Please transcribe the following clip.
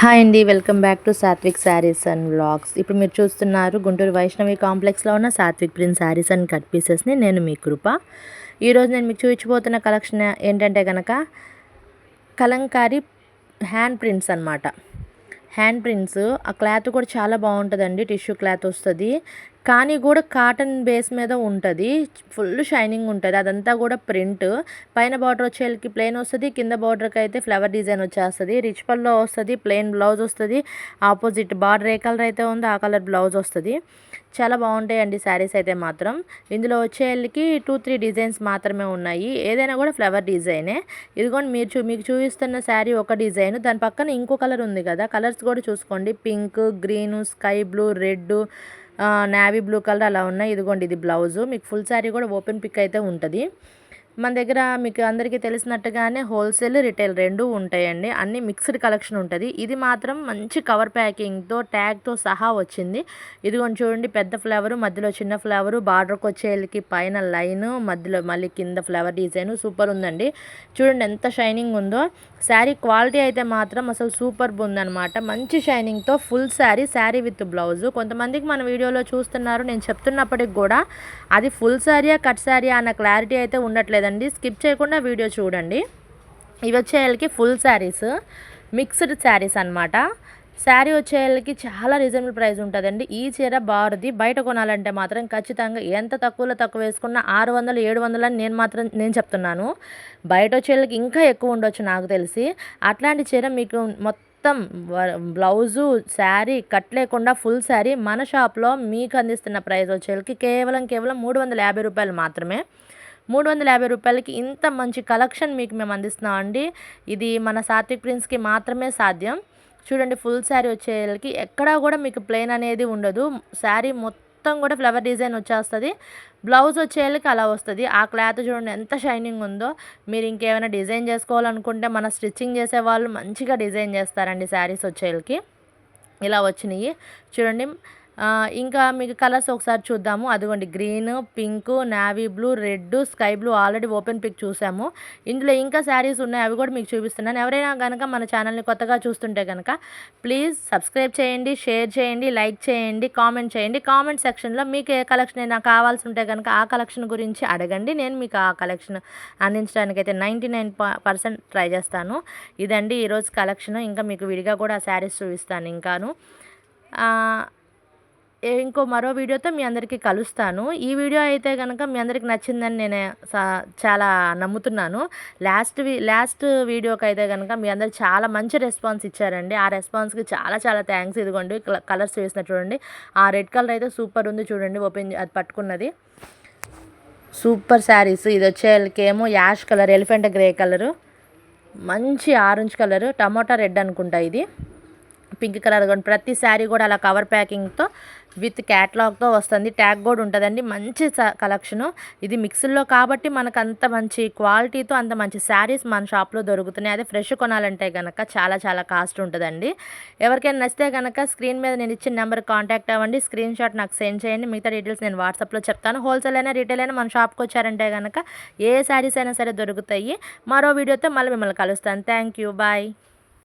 Hi అండి welcome back to Satvik sarees and vlogs. ఇప్పుడు మీరు చూస్తున్నారు గుంటూరు వైష్ణవి కాంప్లెక్స్లో ఉన్న Satvik print sarees and cut పీసెస్ని నేను మీ కృప. ఈరోజు నేను మీకు చూపించబోతున్న కలెక్షన్ ఏంటంటే కనుక కలంకారీ హ్యాండ్ ప్రింట్స్ అనమాట హ్యాండ్ ప్రింట్స్ ఆ క్లాత్ కూడా చాలా బాగుంటుందండి టిష్యూ క్లాత్ వస్తుంది. కానీ కూడా కాటన్ బేస్ మీద ఉంటుంది. ఫుల్ షైనింగ్ ఉంటుంది. అదంతా కూడా ప్రింట్. పైన బార్డర్ వచ్చేకి ప్లెయిన్ వస్తుంది. కింద బార్డర్కి అయితే ఫ్లవర్ డిజైన్ వచ్చేస్తుంది. రిచ్ పల్లో వస్తుంది. ప్లెయిన్ బ్లౌజ్ వస్తుంది. ఆపోజిట్ బార్డర్ ఏ కలర్ అయితే ఉందో ఆ కలర్ బ్లౌజ్ వస్తుంది. చాలా బాగుంటాయండి శారీస్ అయితే మాత్రం. ఇందులో వచ్చేళ్ళకి టూ త్రీ డిజైన్స్ మాత్రమే ఉన్నాయి. ఏదైనా కూడా ఫ్లవర్ డిజైనే. ఇదిగోండి మీరు చూ మీకు చూపిస్తున్న శారీ ఒక డిజైన్. దాని పక్కన ఇంకో కలర్ ఉంది కదా. కలర్స్ కూడా చూసుకోండి. Pink green sky blue red navy blue colour అలా ఉన్నాయి. ఇదిగోండి ఇది బ్లౌజు మీకు ఫుల్ శారీ కూడా ఓపెన్ పిక్ అయితే ఉంటుంది. మన దగ్గర మీకు అందరికీ తెలిసినట్టుగానే హోల్సేల్ రిటైల్ రెండు ఉంటాయండి. అన్ని మిక్స్డ్ కలెక్షన్ ఉంటుంది. ఇది మాత్రం మంచి కవర్ ప్యాకింగ్తో ట్యాగ్తో సహా వచ్చింది. ఇదిగోండి చూడండి పెద్ద ఫ్లేవరు మధ్యలో చిన్న ఫ్లేవరు బార్డర్కి వచ్చేళ్ళకి పైన లైన్ మధ్యలో మళ్ళీ కింద ఫ్లవర్ డిజైన్ సూపర్ ఉందండి. చూడండి ఎంత షైనింగ్ ఉందో. శారీ క్వాలిటీ అయితే మాత్రం అసలు సూపర్ ఉందన్నమాట. మంచి షైనింగ్తో full saree saree with blouse. కొంతమందికి మన వీడియోలో చూస్తున్నారు నేను చెప్తున్నప్పటికి కూడా అది ఫుల్ శారీయా కట్ శారీ అన్న క్లారిటీ అయితే ఉండట్లేదు ఉండట్లేదండి స్కిప్ చేయకుండా వీడియో చూడండి. ఇవి వచ్చేళ్ళకి ఫుల్ శారీస్ మిక్స్డ్ శారీస్ అనమాట శారీ వచ్చేళ్ళకి చాలా రీజనబుల్ ప్రైస్ ఉంటుందండి. ఈ చీర బారుది. బయట కొనాలంటే మాత్రం ఖచ్చితంగా ఎంత తక్కువలో తక్కువ వేసుకున్న ఆరు వందలు ఏడు వందలు అని నేను మాత్రం నేను చెప్తున్నాను. బయట వచ్చేళ్ళకి ఇంకా ఎక్కువ ఉండొచ్చు నాకు తెలిసి. అట్లాంటి చీర మీకు మొత్తం మొత్తం బ్లౌజు శారీ కట్ లేకుండా ఫుల్ శారీ మన షాప్లో మీకు అందిస్తున్న ప్రైస్ వచ్చేళ్ళకి కేవలం కేవలం మూడు వందల యాభై రూపాయలు మాత్రమే. మూడు వందల యాభై రూపాయలకి ఇంత మంచి కలెక్షన్ మీకు మేము అందిస్తున్నాం అండి. ఇది మన సాత్విక్ ప్రిన్స్కి మాత్రమే సాధ్యం. చూడండి ఫుల్ శారీ వచ్చేళ్ళకి ఎక్కడా కూడా మీకు ప్లెయిన్ అనేది ఉండదు. శారీ మొత్తం కూడా ఫ్లవర్ డిజైన్ వచ్చేస్తుంది. బ్లౌజ్ వచ్చేళ్ళకి అలా వస్తుంది. ఆ క్లాత్ చూడండి ఎంత షైనింగ్ ఉందో. మీరు ఇంకేమైనా డిజైన్ చేసుకోవాలనుకుంటే మన స్టిచ్చింగ్ చేసే వాళ్ళు మంచిగా డిజైన్ చేస్తారండి శారీస్ వచ్చేళ్ళకి. ఇలా వచ్చినాయి. చూడండి ఇంకా మీకు కలర్స్ ఒకసారి చూద్దాము. అదిగోండి green pink navy blue red sky blue already open pic చూసాము. ఇందులో ఇంకా శారీస్ ఉన్నాయి అవి కూడా మీకు చూపిస్తున్నాను. ఎవరైనా కనుక మన ఛానల్ని కొత్తగా చూస్తుంటే కనుక ప్లీజ్ సబ్స్క్రైబ్ చేయండి షేర్ చేయండి లైక్ చేయండి కామెంట్ చేయండి. కామెంట్ సెక్షన్లో మీకు ఏ కలెక్షన్ అయినా కావాల్సి ఉంటే కనుక ఆ కలెక్షన్ గురించి అడగండి. నేను మీకు ఆ కలెక్షన్ అందించడానికి అయితే నైంటీ నైన్ పర్సెంట్ ట్రై చేస్తాను. ఇదండి ఈరోజు కలెక్షన్. ఇంకా మీకు విడిగా కూడా శారీస్ చూపిస్తాను ఇంకాను. ఇంకో మరో వీడియోతో మీ అందరికీ కలుస్తాను. ఈ వీడియో అయితే కనుక మీ అందరికి నచ్చిందని నేను చాలా నమ్ముతున్నాను. లాస్ట్ లాస్ట్ వీడియోకి అయితే కనుక మీ అందరు చాలా మంచి రెస్పాన్స్ ఇచ్చారండి. ఆ రెస్పాన్స్కి చాలా చాలా థ్యాంక్స్ ఇదిగోండి. కలర్స్ వేసిన చూడండి. ఆ రెడ్ కలర్ అయితే సూపర్ ఉంది చూడండి ఓపెన్ అది పట్టుకున్నది. Super sarees. ఇది వచ్చేకేమో ash colour elephant grey colour. మంచి ఆరెంజ్ కలరు. టమోటా రెడ్ అనుకుంటా ఇది. పింక్ కలర్ కానీ ప్రతి శారీ కూడా అలా కవర్ ప్యాకింగ్తో విత్ క్యాట్లాగ్తో వస్తుంది. ట్యాగ్ కూడా ఉంటుందండి. మంచి కలెక్షను. ఇది మిక్సీలో కాబట్టి మనకు అంత మంచి క్వాలిటీతో అంత మంచి శారీస్ మన షాప్లో దొరుకుతున్నాయి. అదే ఫ్రెష్ కొనాలంటే కనుక చాలా చాలా కాస్ట్ ఉంటుందండి. ఎవరికైనా నచ్చితే కనుక స్క్రీన్ మీద నేను ఇచ్చిన నెంబర్ కాంటాక్ట్ అవ్వండి. స్క్రీన్ షాట్ నాకు సెండ్ చేయండి. మిగతా డీటెయిల్స్ నేను వాట్సాప్లో చెప్తాను. హోల్సేల్ అయినా రీటైల్ అయినా మన షాప్కి వచ్చారంటే కనుక ఏ శారీస్ అయినా సరే దొరుకుతాయి. మరో వీడియోతో మళ్ళీ మిమ్మల్ని కలుస్తాను. Thank you bye.